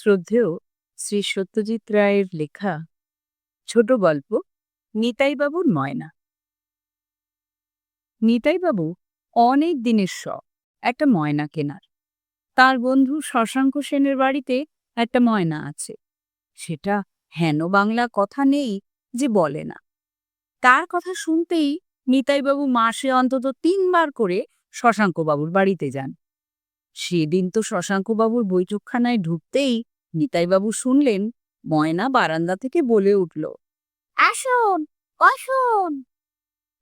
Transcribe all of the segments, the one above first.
শ্রদ্ধেয় শ্রী সত্যজিৎ রায়ের লেখা ছোট গল্প নিতাইবাবুর ময়না। নিতাইবাবু অনেক দিনের শখ, একটা ময়না কেনার। তার বন্ধু শশাঙ্ক সেনের বাড়িতে একটা ময়না আছে। সেটা হেন বাংলা কথা নেই যে বলে না। তার কথা শুনতেই নিতাইবাবু মাসে অন্তত তিনবার করে শশাঙ্কবাবুর বাড়িতে যান। সেদিন তো শশাঙ্কবাবুর বৈঠকখানায় ঢুকতেই নিতাইবাবু শুনলেন ময়না বারান্দা থেকে বলে উঠল আসুন আসুন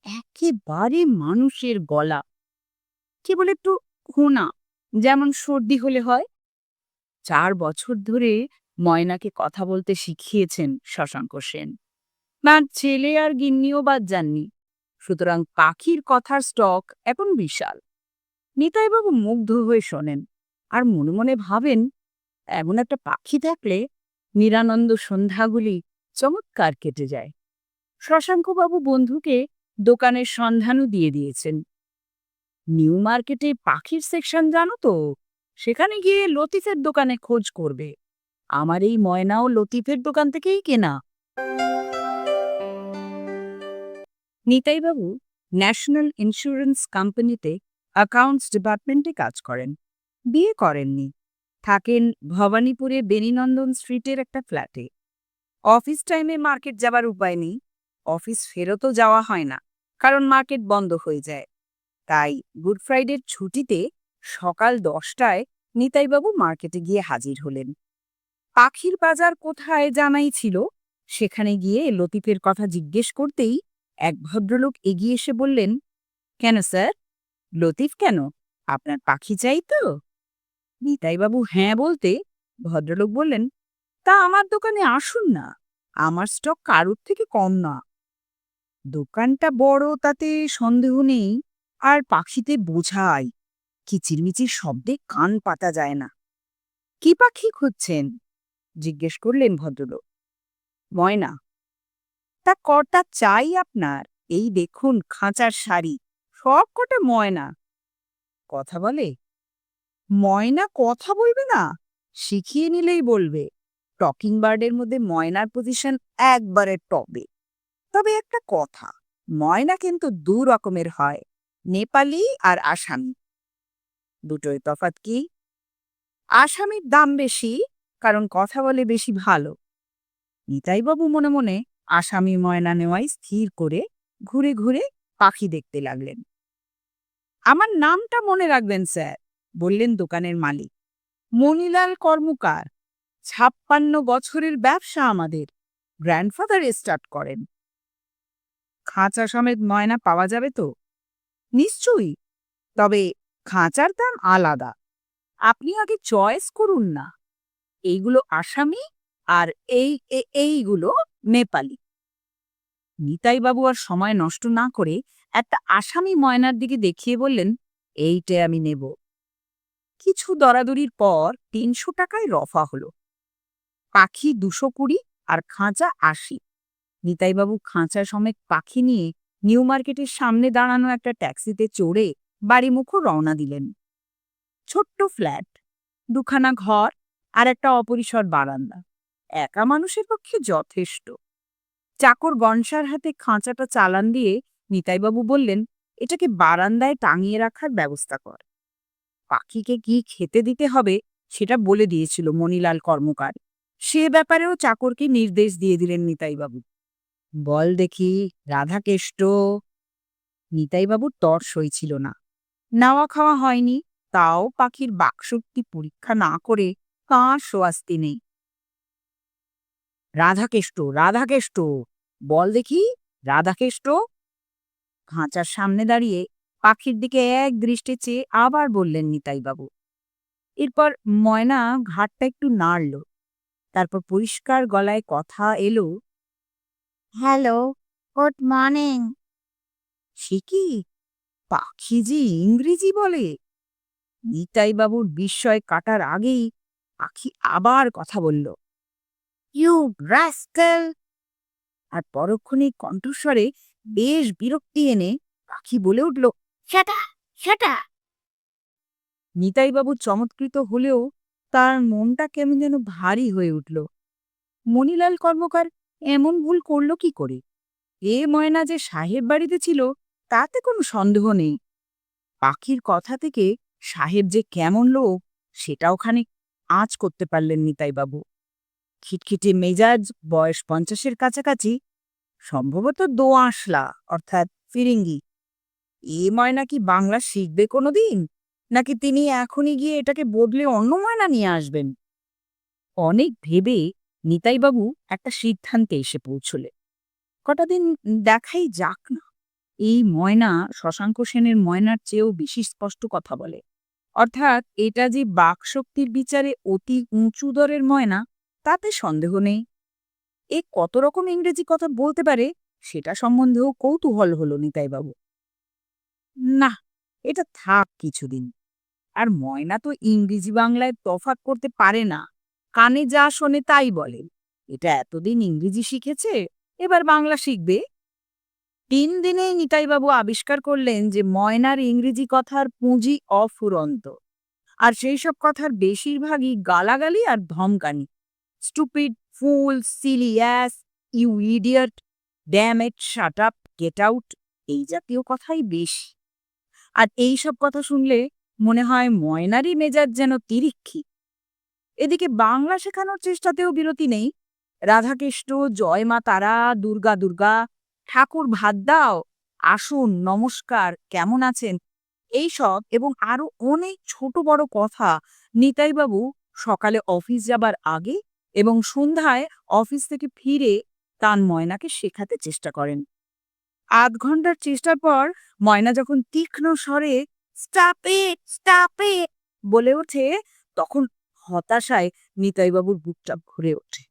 একেবারে মানুষের গলা। কেবল একটু ঘোনা যেমন সর্দি হলে হয়। চার বছর ধরে ময়নাকে কথা বলতে শিখিয়েছেন শশাঙ্ক সেন। তার ছেলে আর গিন্নিও বাদ যাননি। সুতরাং পাখির কথার স্টক এখন বিশাল। নিতাইবাবু মুগ্ধ হয়ে শোনেন আর মনে মনে ভাবেন এমন একটা পাখি থাকলে নিরানন্দ সন্ধ্যাগুলি চমৎকার কেটে যায়। শশাঙ্কবাবু বন্ধুকে দোকানের সন্ধানও দিয়ে দিয়েছেন। নিউ মার্কেটে পাখির সেকশন জানো তো? সেখানে গিয়ে লতিফের দোকানে খোঁজ করবে। আমার এই ময়নাও লতিফের দোকান থেকেই কেনা। নিতাইবাবু ন্যাশনাল ইন্স্যুরেন্স কোম্পানিতে অ্যাকাউন্টস ডিপার্টমেন্টে কাজ করেন। বিয়ে করেননি। থাকেন ভবানীপুরে বেনিনন্দন স্ট্রিটের একটা ফ্ল্যাটে। অফিস টাইমে মার্কেট যাবার উপায় নেই। অফিস ফেরতও যাওয়া হয় না, কারণ মার্কেট বন্ধ হয়ে যায়। তাই গুড ফ্রাইডের ছুটিতে সকাল দশটায় নিতাইবাবু মার্কেটে গিয়ে হাজির হলেন। পাখির বাজার কোথায় জানাই ছিল? সেখানে গিয়ে লতিফের কথা জিজ্ঞেস করতেই এক ভদ্রলোক এগিয়ে এসে বললেন, কেন স্যার? লতিফ কেন? আপনার পাখি চাই তো? নিতাইবাবু হ্যাঁ বলতে ভদ্রলোক বললেন, তা আমার দোকানে আসুন না, আমার স্টক কারুর থেকে কম না। দোকানটা বড়, তাতে সন্দেহ নেই, আর পাখিতে বোঝাই, কিচিরমিচির শব্দে কান পাতা যায় না। কি পাখি খুঁজছেন? জিজ্ঞেস করলেন ভদ্রলোক। ময়না। তা কটা চাই আপনার? এই দেখুন, খাঁচার শাড়ি সব কটা ময়না। কথা বলে? ময়না কথা বলবে না? শিখিয়ে নিলেই বলবে। টকিং বার্ডের মধ্যে ময়নার পজিশন একবারে টবে তবে একটা কথা, ময়না কিন্তু দু রকমের হয়, নেপালি আর আসামি। দুটোই তফাৎ কি? আসামির দাম বেশি, কারণ কথা বলে বেশি ভালো। নিতাইবাবু মনে মনে আসামি ময়না নেওয়াই স্থির করে ঘুরে ঘুরে পাখি দেখতে লাগলেন। আমার নামটা মনে রাখবেন, স্যার। বললেন দোকানের মালিক। মনিলাল কর্মকার, ছাপ্পান্ন বছরের ব্যবসা আমাদের গ্র্যান্ডফাদার স্টার্ট করেন। খাঁচা সমেত ময়না পাওয়া যাবে তো? নিশ্চয়ই, তবে খাঁচার দাম আলাদা। আপনি আগে চয়েস করুন না। এইগুলো আসামি আর এই এইগুলো নেপালি। নিতাইবাবু আর সময় নষ্ট না করে একটা আসামি ময়নার দিকে দেখিয়ে বললেন, এইটে আমি নেব। কিছু দরাদরির পর তিনশো টাকায় রফা হলো। পাখি দুশো কুড়ি আর খাঁচা আশি। নিতাইবাবু খাঁচা সমেত পাখি নিয়ে নিউ মার্কেটের সামনে দাঁড়ানো একটা ট্যাক্সিতে চড়ে বাড়িমুখো রওনা দিলেন। ছোট্ট ফ্ল্যাট, দুখানা ঘর আর একটা অপরিসর বারান্দা। একা মানুষের পক্ষে যথেষ্ট। চাকর গনসার হাতে খাঁচাটা চালান দিয়ে নিতাইবাবু বললেন, এটাকে বারান্দায় টাঙিয়ে রাখার ব্যবস্থা কর। পাখিকে কি খেতে দিতে হবে সেটা বলে দিয়েছিল মণিলাল কর্মকার। সে ব্যাপারেও চাকরকে নির্দেশ দিয়ে দিলেন নিতাইবাবু। বল দেখি, রাধাকেষ্ট। নিতাইবাবুর তর সইছিল না। নাওয়া খাওয়া হয়নি, তাও পাখির বাকশক্তি পরীক্ষা না করে কার সোয়াস্তি নেই। রাধাকেষ্ট রাধাকেষ্ট, বল দেখি, রাধাকেষ্ট। খাঁচার সামনে দাঁড়িয়ে পাখির দিকে এক দৃষ্টি চেয়ে আবার বললেন, নিতাইবাবু। এরপর ময়না ঘাটটা একটু নাড়ল। তারপর পরিষ্কার গলায় কথা এলো, হ্যালো, গুড মর্নিং। সে কি? পাখি যে ইংরেজি বলে? নিতাইবাবুর বিস্ময় কাটার আগেই পাখি আবার কথা বলল, ইউ রাস্কেল! আর পরক্ষণে কণ্ঠস্বরে বেশ বিরক্তি এনে পাখি বলে উঠল সেটা সেটা নিতাইবাবু চমৎকৃত হলেও তার মনটা কেমন যেন ভারী হয়ে উঠল। মণিলাল কর্মকার এমন ভুল করল কি করে? এ ময়না যে সাহেব বাড়িতে ছিল, তাতে কোনো সন্দেহ নেই। পাখির কথা থেকে সাহেব যে কেমন লোক সেটা ওখানে আঁচ করতে পারলেন নিতাইবাবু। খিটখিটে মেজাজ বয়স পঞ্চাশের কাছাকাছি, সম্ভবত দোআঁশলা, অর্থাৎ ফিরিঙ্গি। এ ময়না কি বাংলা শিখবে কোনোদিন? নাকি তিনি এখনই গিয়ে এটাকে বদলে অন্য ময়না নিয়ে আসবেন? অনেক ভেবে নিতাইবাবু একটা সিদ্ধান্তে এসে পৌঁছলে। কটা দিন দেখাই যাক না। এই ময়না শশাঙ্ক সেনের ময়নার চেয়েও বেশি স্পষ্ট কথা বলে। অর্থাৎ এটা যে বাকশক্তির বিচারে অতি উঁচু দরের ময়না, তাতে সন্দেহ নেই। এ কত রকম ইংরেজি কথা বলতে পারে, সেটা সম্বন্ধেও কৌতূহল হল নিতাইবাবু না, এটা থাক কিছুদিন। আর ময়না তো ইংরেজি বাংলায় তফাৎ করতে পারে না। কানে যা শোনে তাই বলে। এটা এতদিন ইংরেজি শিখেছে, এবার বাংলা শিখবে। তিন দিনেই নিতাইবাবু আবিষ্কার করলেন যে ময়নার ইংরেজি কথার পুঁজি অফুরন্ত। আর সেই সব কথার বেশিরভাগই গালাগালি আর ধমকানি। Stupid, fool, silly ass, you idiot, damn it, shut up, get out, এই জাতীয় কথাই বেশি। আর এই সব কথা শুনলে মনে হয় ময়নারই মেজাজ যেন তিরিক্ষি। এদিকে বাংলা শেখানোর চেষ্টাতেও বিরতি নেই। রাধাকৃষ্ণ, জয় মা তারা, দুর্গা দুর্গা, ঠাকুর ভাত দাও, আসুন, নমস্কার, কেমন আছেন? এই সব এবং আরও অনেক ছোট বড় কথা নিতাইবাবু সকালে অফিস যাবার আগে এবং সন্ধ্যায় অফিস থেকে ফিরে তান ময়নাকে শেখাতে চেষ্টা করেন। আধ ঘণ্টার চেষ্টার পর ময়না যখন তীক্ষ্ণ স্বরে স্টাপ স্টাপ বলে ওঠে, তখন হতাশায় নিতাইবাবুর বুকটা ভরে ওঠে।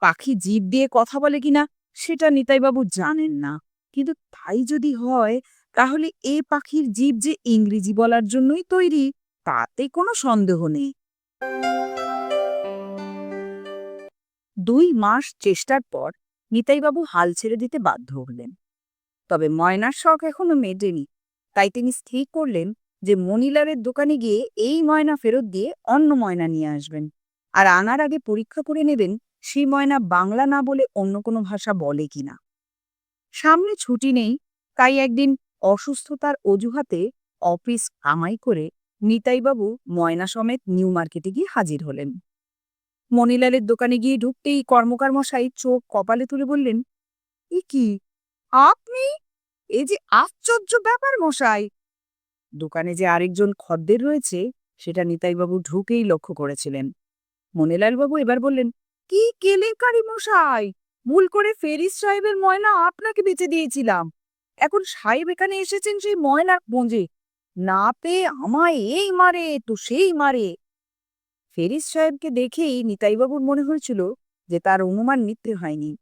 পাখি জীব দিয়ে কথা বলে কিনা, সেটা নিতাইবাবু জানেন না। কিন্তু তাই যদি হয়, তাহলে এ পাখির জীব যে ইংরেজি বলার জন্যই তৈরি, তাতে কোনো সন্দেহ নেই। দুই মাস চেষ্টার পর নিতাইবাবু হাল ছেড়ে দিতে বাধ্য হলেন। তবে ময়নার শখ এখনও মেটেনি। তাই তিনি স্থির করলেন যে মনিলারের দোকানে গিয়ে এই ময়না ফেরত দিয়ে অন্য ময়না নিয়ে আসবেন। আর আনার আগে পরীক্ষা করে নেবেন সেই ময়না বাংলা না বলে অন্য কোনো ভাষা বলে কিনা সামনে ছুটি নেই, তাই একদিন অসুস্থতার অজুহাতে অফিস কামাই করে নিতাইবাবু ময়না সমেত নিউ মার্কেটে গিয়ে হাজির হলেন। মনিলালের দোকানে গিয়ে ঢুকতেই কর্মকার মশাই চোখ কপালে তুলে বললেন, এ কি? আপনি? এ যে আশ্চর্য ব্যাপার মশাই! দোকানে যে আরেকজন খদ্দের রয়েছে, সেটা নিতাইবাবু ঢুকেই লক্ষ্য করেছিলেন। মনিলালবাবু এবার বললেন, কি কেলেঙ্কারি মশাই! ভুল করে ফেরিস সাহেবের ময়না আপনাকে বেঁচে দিয়েছিলাম। এখন সাহেব এখানে এসেছেন সেই ময়নার খোঁজে। না পেয়ে আমায় এই মারে, তো সেই মারে। ফেরিস সাহেবকে দেখেই নিতাইবাবুর মনে হয়েছিল যে তার অনুমান মিথ্যে হয়নি।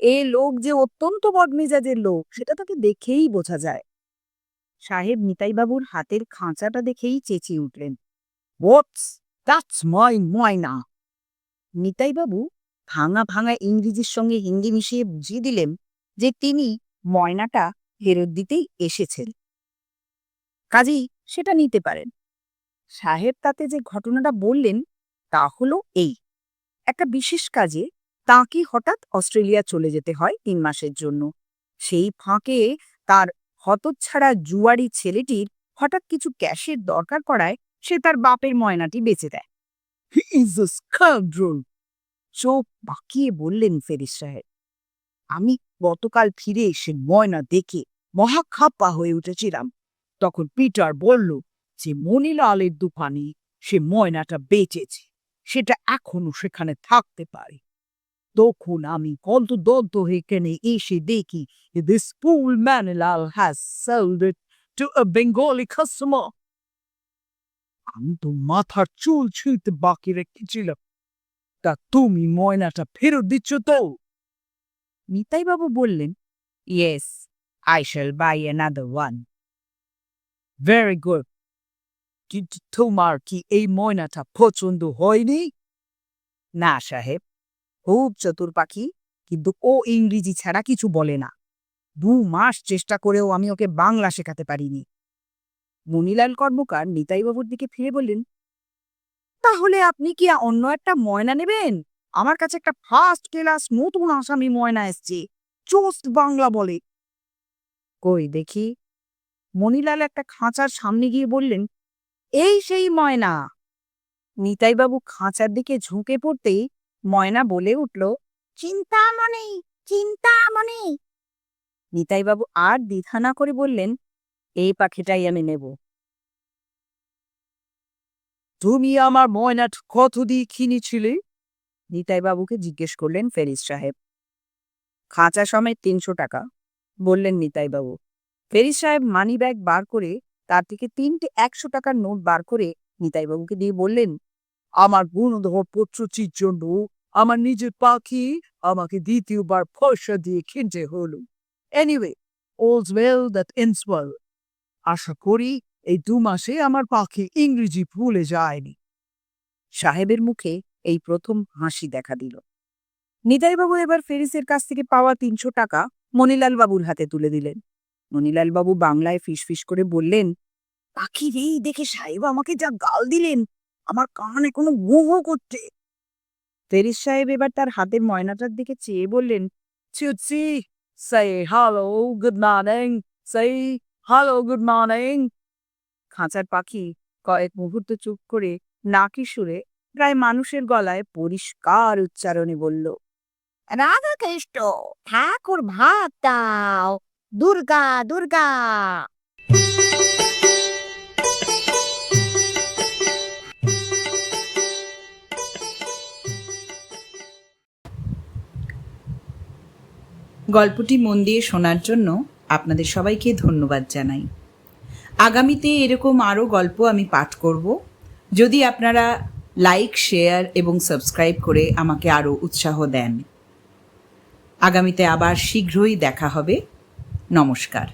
এ লোক যে অত্যন্ত বদমেজাজের লোক, সেটা তাকে দেখেই বোঝা যায়। সাহেব নিতাইবাবুর হাতের খাঁচাটা দেখেই চেঁচিয়ে উঠলেন। ময়না? নিতাইবাবু ভাঙা ভাঙা ইংরেজির সঙ্গে হিন্দি মিশিয়ে বুঝিয়ে দিলেন যে তিনি ময়নাটা ফেরত দিতেই এসেছেন। কাজেই সেটা নিতে পারেন। সাহেব তাতে যে ঘটনাটা বললেন তা হলো এই। একটা বিশেষ কাজে তাকে হঠাৎ অস্ট্রেলিয়া চলে যেতে হয় তিন মাসের জন্য। সেই ফাঁকে তার হতচ্ছাড়া জুয়ারি ছেলেটির হঠাৎ কিছু ক্যাশের দরকার করায় সে তার বাপের ময়নাটি বেঁচে দেয়। চোখ বাঁকিয়ে বললেন ফেরিস সাহেব, আমি গতকাল ফিরে এসে ময়না দেখে মহাখাপ্পা হয়ে উঠেছিলাম। তখন পিটার বলল যে মনিলালের দোকানে সে ময়নাটা বেচেছে। সেটা এখনও সেখানে থাকতে পারে। তখন আমি কত দন্ত এখানে এসে দেখি this fool Manilal has sold it to a Bengali customer. আমি তো মাথার চুল ছুঁতে বাকি রেখেছিলাম। তা তুমি ময়নাটা ফেরত দিচ্ছ তো? নিতাইবাবু বললেন yes I shall buy another one very good কিন্তু তোমার কি এই ময়নাটা পছন্দ হয়নি? না সাহেব, খুব চতুর পাখি, কিন্তু ও ইংরেজি ছাড়া কিছু বলে না। দু মাস চেষ্টা করেও আমি ওকে বাংলা শেখাতে পারিনি। মনিলাল কর্মকার নিতাইবাবুর দিকে ফিরে বললেন, তাহলে আপনি কি অন্য একটা ময়না নেবেন? আমার কাছে একটা ফার্স্ট ক্লাস নতুন আসামি ময়না এসছে চোস্ট বাংলা বলে। কই দেখি, মনিলাল একটা খাঁচার সামনে গিয়ে বললেন এই সেই ময়না। নিতাইবাবু খাঁচার দিকে ঝুঁকে পড়তেই ময়না বলে উঠল চিন্তামণি চিন্তামণি নিতাইবাবু আর দ্বিধা না করে বললেন এই পাখিটাই আমি নেব। তুমি আমার ময়নাট কত দিয়ে কিনেছিলে নিতাইবাবুকে জিজ্ঞেস করলেন ফেরিস সাহেব। খাঁচা সমেত তিনশো টাকা বললেন নিতাইবাবু। ফেরিস সাহেব মানি ব্যাগ বার করে তার থেকে তিনটে একশো টাকার নোট বার করে নিতাইবাবুকে দিয়ে বললেন, আমার গুণধর্পত্রচির জন্য আমার নিজের পাখি আমাকে দ্বিতীয়বার পয়সা দিয়ে কিনতে হলো। Anyway all's well that ends well. আশা করি এই দু মাসে আমার পাখি ইংরেজি ভুলে যায়নি। সাহেবের মুখে এই প্রথম হাসি দেখা দিল। নিতাইবাবু এবার ফেরিসের কাছ থেকে পাওয়া তিনশো টাকা মনিলাল বাবুর হাতে তুলে দিলেন। মনিলাল বাবু বাংলায় ফিসফিস করে বললেন পাখি রেই দেখে সাহেব আমাকে যা গাল দিলেন আমার কানে কোনো মোহ করছে ফেরিস সাহেব এবার তার হাতের ময়নাটার দিকে চেয়ে বললেন চুচি say hello, good morning, say hello, good morning. খাঁচার পাখি কয়েক মুহূর্ত চুপ করে নাকি সুরে প্রায় মানুষের গলায় পরিষ্কার উচ্চারণে বলল রাধাকৃষ্ণ ঠাকুর ভাত দাও দুর্গা দুর্গা। গল্পটি মন দিয়ে শোনার জন্য আপনাদের সবাইকে ধন্যবাদ জানাই। আগামীতে এরকম আরও গল্প আমি পাঠ করব। যদি আপনারা লাইক, শেয়ার এবং সাবস্ক্রাইব করে আমাকে আরও উৎসাহ দেন। আগামীতে আবার শীঘ্রই দেখা হবে। নমস্কার।